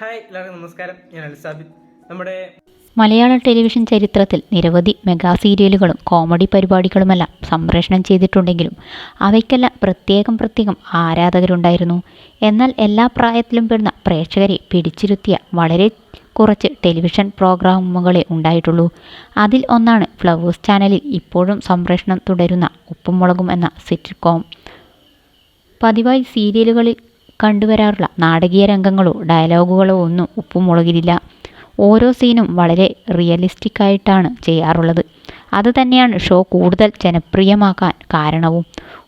Hi എല്ലാവർക്കും നമസ്കാരം. ഞാൻ അൽസാബിദ് നമ്മുടെ മലയാള ടെലിവിഷൻ ചരിത്രത്തിൽ നിരവധി മെഗാ സീരിയലുകളും കോമഡി പരിപാടികളുമെല്ലാം സംപ്രേഷണം ചെയ്തിട്ടുണ്ടെങ്കിലും അവയ്ക്കെല്ലാം പ്രത്യേകം പ്രത്യേകം ആരാധകരുണ്ടായിരുന്നു. എന്നാൽ എല്ലാ പ്രായത്തിലും പെടുന്ന പ്രേക്ഷകരെ പിടിച്ചിരുത്തിയ വളരെ കുറച്ച് ടെലിവിഷൻ പ്രോഗ്രാമുകളെ ഉണ്ടായിട്ടുള്ളൂ. അതിൽ ഒന്നാണ് ഫ്ലവേഴ്സ് ചാനലിൽ ഇപ്പോഴും സംപ്രേഷണം തുടരുന്ന ഉപ്പും മുളകും എന്ന സിറ്റ്കോം. പതിവായി സീരിയലുകളിൽ കണ്ടുവരാറുള്ള നാടകീയ രംഗങ്ങളോ ഡയലോഗുകളോ ഒന്നും ഉപ്പുമുളകിലില്ല ഓരോ സീനും വളരെ റിയലിസ്റ്റിക് ആയിട്ടാണ് ചെയ്യാറുള്ളത്. അത് തന്നെയാണ് ഷോ കൂടുതൽ ജനപ്രിയമാക്കാൻ കാരണവും.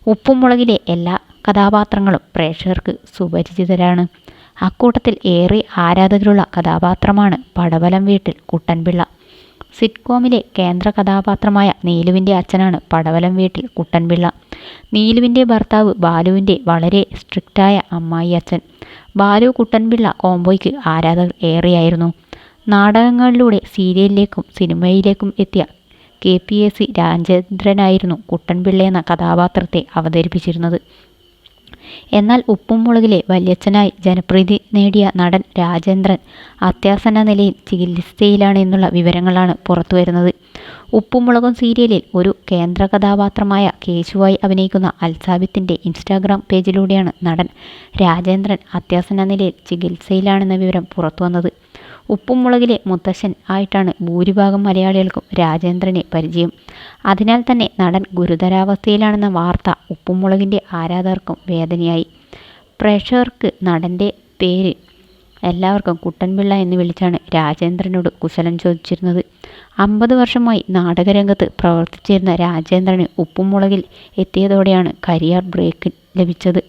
ഉപ്പും മുളകിലെ എല്ലാ കഥാപാത്രങ്ങളും പ്രേക്ഷകർക്ക് സുപരിചിതരാണ്. അക്കൂട്ടത്തിൽ ഏറെ ആരാധകരുള്ള കഥാപാത്രമാണ് പടവലം വീട്ടിൽ കുട്ടൻപിള്ള. സിറ്റ്കോമിലെ കേന്ദ്ര കഥാപാത്രമായ നീലുവിന്റെ അച്ഛനാണ് പടവലം വീട്ടിൽ കുട്ടൻപിള്ള. നീലുവിന്റെ ഭർത്താവ് ബാലുവിന്റെ വളരെ സ്ട്രിക്റ്റായ അമ്മായി അച്ഛൻ ബാലു കുട്ടൻപിള്ള കോംബോയ്ക്ക് ആരാധകർ ഏറെയായിരുന്നു. നാടകങ്ങളിലൂടെ സീരിയലിലേക്കും സിനിമയിലേക്കും എത്തിയ കെ പി എസ് സി രാജേന്ദ്രനായിരുന്നു കുട്ടൻപിള്ള എന്ന കഥാപാത്രത്തെ അവതരിപ്പിച്ചിരുന്നത്. എന്നാൽ ഉപ്പും മുളകിലെ വല്യച്ഛനായി ജനപ്രീതി നേടിയ നടൻ രാജേന്ദ്രൻ അത്യാസന്ന നിലയിൽ ചികിത്സയിലാണ് എന്നുള്ള വിവരങ്ങളാണ് പുറത്തുവരുന്നത്. ഉപ്പും മുളകും സീരിയലിൽ ഒരു കേന്ദ്ര കഥാപാത്രമായ കേശുവായി അഭിനയിക്കുന്ന അൽസാബിത്തിന്റെ ഇൻസ്റ്റാഗ്രാം പേജിലൂടെയാണ് നടൻ രാജേന്ദ്രൻ അത്യാസന്ന നിലയിൽ ചികിത്സയിലാണെന്ന വിവരം പുറത്തുവന്നത് ഉപ്പുമുളകിലെ മുത്തശ്ശൻ ആയിട്ടാണ് ഭൂരിഭാഗം മലയാളികൾക്കും രാജേന്ദ്രനെ പരിചയം. അതിനാൽ തന്നെ നടൻ ഗുരുതരാവസ്ഥയിലാണെന്ന വാർത്ത ഉപ്പുമുളകിന്റെ ആരാധകർക്കും വേദനയായി. പ്രേക്ഷകർക്ക് നടന്റെ പേര് എല്ലാവർക്കും കുട്ടൻപിള്ള എന്ന് വിളിച്ചാണ് രാജേന്ദ്രനോട് കുശലം ചോദിച്ചിരുന്നത്. അമ്പത് വർഷമായി നാടകരംഗത്ത് പ്രവർത്തിച്ചിരുന്ന രാജേന്ദ്രന് ഉപ്പും മുളകിൽ എത്തിയതോടെയാണ് കരിയർ ബ്രേക്ക് ലഭിച്ചത്.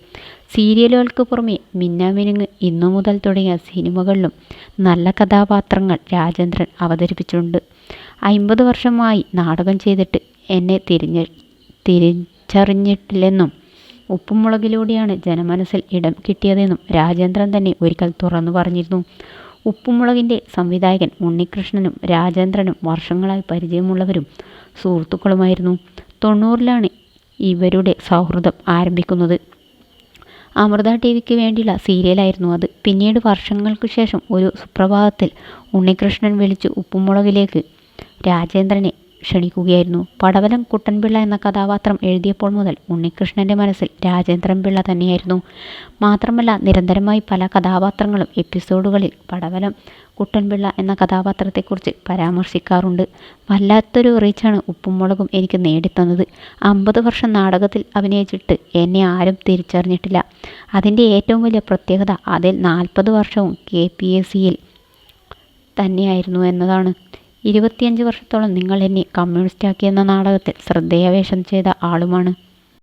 സീരിയലുകൾക്ക് പുറമെ മിന്നാമിനുങ്ങ് ഇന്നു മുതൽ തുടങ്ങിയ സിനിമകളിലും നല്ല കഥാപാത്രങ്ങൾ രാജേന്ദ്രൻ അവതരിപ്പിച്ചിട്ടുണ്ട്. അമ്പത് വർഷമായി നാടകം ചെയ്തിട്ട് എന്നെ തിരിഞ്ഞ തിരിച്ചറിഞ്ഞിട്ടില്ലെന്നും ഉപ്പുമുളകിലൂടെയാണ് ജനമനസ്സിൽ ഇടം കിട്ടിയതെന്നും രാജേന്ദ്രൻ തന്നെ ഒരിക്കൽ തുറന്നു പറഞ്ഞിരുന്നു. ഉപ്പുമുളകിന്റെ സംവിധായകൻ ഉണ്ണികൃഷ്ണനും രാജേന്ദ്രനും വർഷങ്ങളായി പരിചയമുള്ളവരും സുഹൃത്തുക്കളുമായിരുന്നു. തൊണ്ണൂറിലാണ് ഇവരുടെ സൗഹൃദം ആരംഭിക്കുന്നത്. അമൃത ടി വിക്ക് വേണ്ടിയുള്ള സീരിയലായിരുന്നു അത്. പിന്നീട് വർഷങ്ങൾക്ക് ശേഷം ഒരു സുപ്രഭാതത്തിൽ ഉണ്ണികൃഷ്ണൻ വിളിച്ച് ഉപ്പുമുളകിലേക്ക് രാജേന്ദ്രനെ ക്ഷണിക്കുകയായിരുന്നു. പടവലം കുട്ടൻപിള്ള എന്ന കഥാപാത്രം എഴുതിയപ്പോൾ മുതൽ ഉണ്ണികൃഷ്ണന്റെ മനസ്സിൽ രാജേന്ദ്രൻ പിള്ള തന്നെയായിരുന്നു. മാത്രമല്ല നിരന്തരമായി പല കഥാപാത്രങ്ങളും എപ്പിസോഡുകളിൽ പടവലം കുട്ടൻപിള്ള എന്ന കഥാപാത്രത്തെക്കുറിച്ച് പരാമർശിക്കാറുണ്ട്. വല്ലാത്തൊരു റീച്ചാണ് ഉപ്പും മുളകും എനിക്ക് നേടിത്തന്നത്. അമ്പത് വർഷം നാടകത്തിൽ അഭിനയിച്ചിട്ട് എന്നെ ആരും തിരിച്ചറിഞ്ഞിട്ടില്ല. അതിന്റെ ഏറ്റവും വലിയ പ്രത്യേകത അതിൽ നാൽപ്പത് വർഷവും കെ പി എസ് സിയിൽ തന്നെയായിരുന്നു എന്നതാണ്. ഇരുപത്തിയഞ്ച് വർഷത്തോളം നിങ്ങൾ എന്നെ കമ്മ്യൂണിസ്റ്റാക്കിയെന്ന നാടകത്തിൽ ശ്രദ്ധേയവേഷം ചെയ്ത ആളുമാണ്